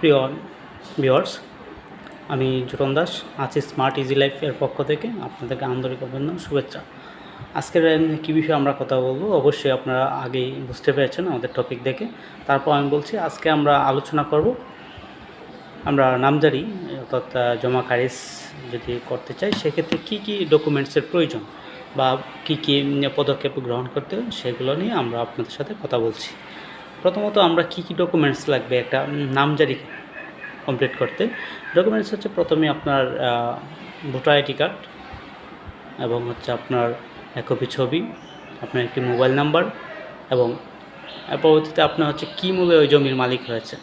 প্রিয় ভিওয়ার্স আমি জুটন দাস, আছি স্মার্ট ইজি লাইফের পক্ষ থেকে। আপনাদেরকে আন্তরিক অভিনন্দন, শুভেচ্ছা। আজকের কী বিষয়ে আমরা কথা বলব? অবশ্যই আপনারা আগেই বুঝতে পেরেছেন আমাদের টপিক দেখে। তারপর আমি বলছি, আজকে আমরা আলোচনা করব, আমরা নামজারি, অর্থাৎ জমা খারিজ যদি করতে চাই, সেক্ষেত্রে কী কী ডকুমেন্টসের প্রয়োজন বা কী কী পদক্ষেপ গ্রহণ করতে সেগুলো নিয়ে আমরা আপনাদের সাথে কথা বলছি। প্রথমত আমরা কী কী ডকুমেন্টস লাগবে? একটা নামজারি কমপ্লিট করতে। ডকুমেন্টস হচ্ছে প্রথমে আপনার ভোটার আইডি কার্ড এবং হচ্ছে আপনার এক কপি ছবি, আপনার একটি মোবাইল নাম্বার এবং পরবর্তীতে আপনার হচ্ছে কী মূল্যে ওই জমির মালিক হয়েছে।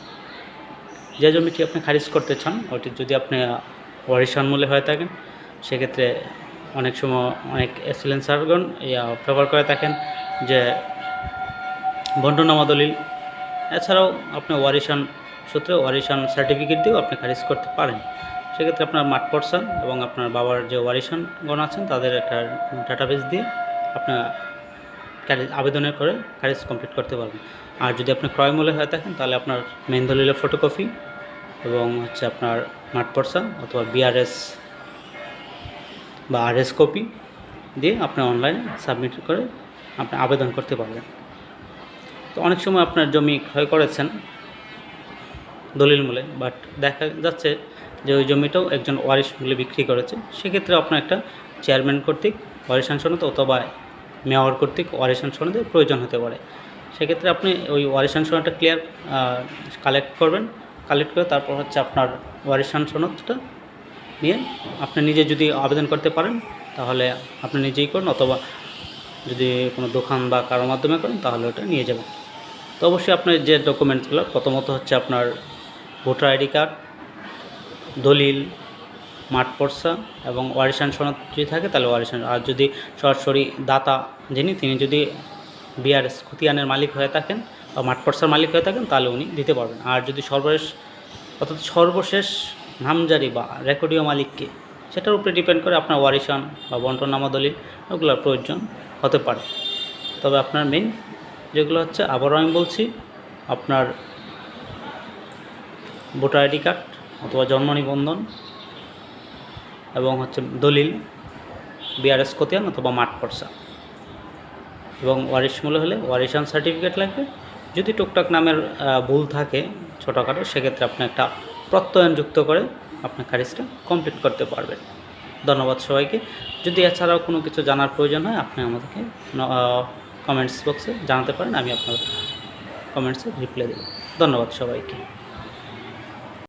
যে জমিটি আপনি খারিজ করতে চান, ওটি যদি আপনি ওয়ারিশান মূল্যে হয়ে থাকেন, সেক্ষেত্রে অনেক সময় অনেক এক্সিলেন্সারগণ ব্যবহার করে থাকেন যে বন্টনামা দলিল এছাড়াও আপনি ওয়ারিশান সূত্রে ওয়ারিশান সার্টিফিকেট দিয়েও আপনি খারিজ করতে পারেন। সেক্ষেত্রে আপনার মাঠ পর্সা এবং আপনার বাবার যে ওয়ারিশানগণ আছেন, তাদের একটা ডাটাবেস দিয়ে আপনার আবেদনের করে খারিজ কমপ্লিট করতে পারবেন। আর যদি আপনি ক্রয় মূল্যে হয়ে থাকেন, তাহলে আপনার মেন দলিলের ফটোকপি এবং হচ্ছে আপনার মাঠ পর্সা অথবা বিআরএস বা আরএস কপি দিয়ে আপনি অনলাইনে সাবমিট করে আপনি আবেদন করতে পারবেন। তো অনেক সময় আপনার জমি ক্রয় করেছেন দলিল মূলে বাট দেখা যাচ্ছে যে ওই জমিটাও একজন ওয়ারিশ মূল্যে বিক্রি করেছে। সেক্ষেত্রে আপনার একটা চেয়ারম্যান কর্তৃক ওয়ারিশান সনদ অথবা মেয়র কর্তৃক ওয়ারিশান সনদের প্রয়োজন হতে পারে। সেক্ষেত্রে আপনি ওই ওয়ারিশান সনদটা ক্লিয়ার কালেক্ট করবেন কালেক্ট করে তারপর হচ্ছে আপনার ওয়ারিশান সনদটা নিয়ে আপনি নিজে যদি আবেদন করতে পারেন, তাহলে আপনি নিজেই করুন, অথবা যদি কোনো দোকান বা কারোর মাধ্যমে করেন, তাহলে ওটা নিয়ে যাবেন। তো অবশ্যই আপনার যে ডকুমেন্টসগুলো প্রথমত হচ্ছে আপনার ভোটার আইডি কার্ড, দলিল, মাঠ পর্সা এবং ওয়ারিশান সনদ যদি থাকে তাহলে ওয়ারিশান। আর যদি সরাসরি দাতা যিনি, তিনি যদি বিআরএস খুতিয়ানের মালিক হয়ে থাকেন বা মাঠ পর্সার মালিক হয়ে থাকেন, তাহলে উনি দিতে পারবেন। আর যদি সর্বশেষ, অর্থাৎ সর্বশেষ নামজারি বা রেকর্ডীয় মালিককে, সেটার উপরে ডিপেন্ড করে আপনার ওয়ারিশান বা বন্টনামা দলিল, ওগুলোর প্রয়োজন হতে পারে। তবে আপনার মেইন যেগুলো হচ্ছে, আবারও আমি বলছি, আপনার ভোটার আইডি কার্ড অথবা জন্ম নিবন্ধন এবং হচ্ছে দলিল, বিআরএস খতিয়ান অথবা মাঠ পর্সা এবং ওয়ারিশ মূল্য হলে ওয়ারিশান সার্টিফিকেট লাগবে। যদি টুকটাক নামের ভুল থাকে ছোটোখাটো, সেক্ষেত্রে আপনি একটা প্রত্যয়ন যুক্ত করে আপনার খারিজটা কমপ্লিট করতে পারবেন। ধন্যবাদ সবাইকে। যদি এছাড়াও কোনো কিছু জানার প্রয়োজন হয়, আপনি আমাদেরকে কমেন্টস বক্সে জানাতে পারেন আমি আপনার কমেন্টসে রিপ্লাই দেবো। ধন্যবাদ সবাইকে।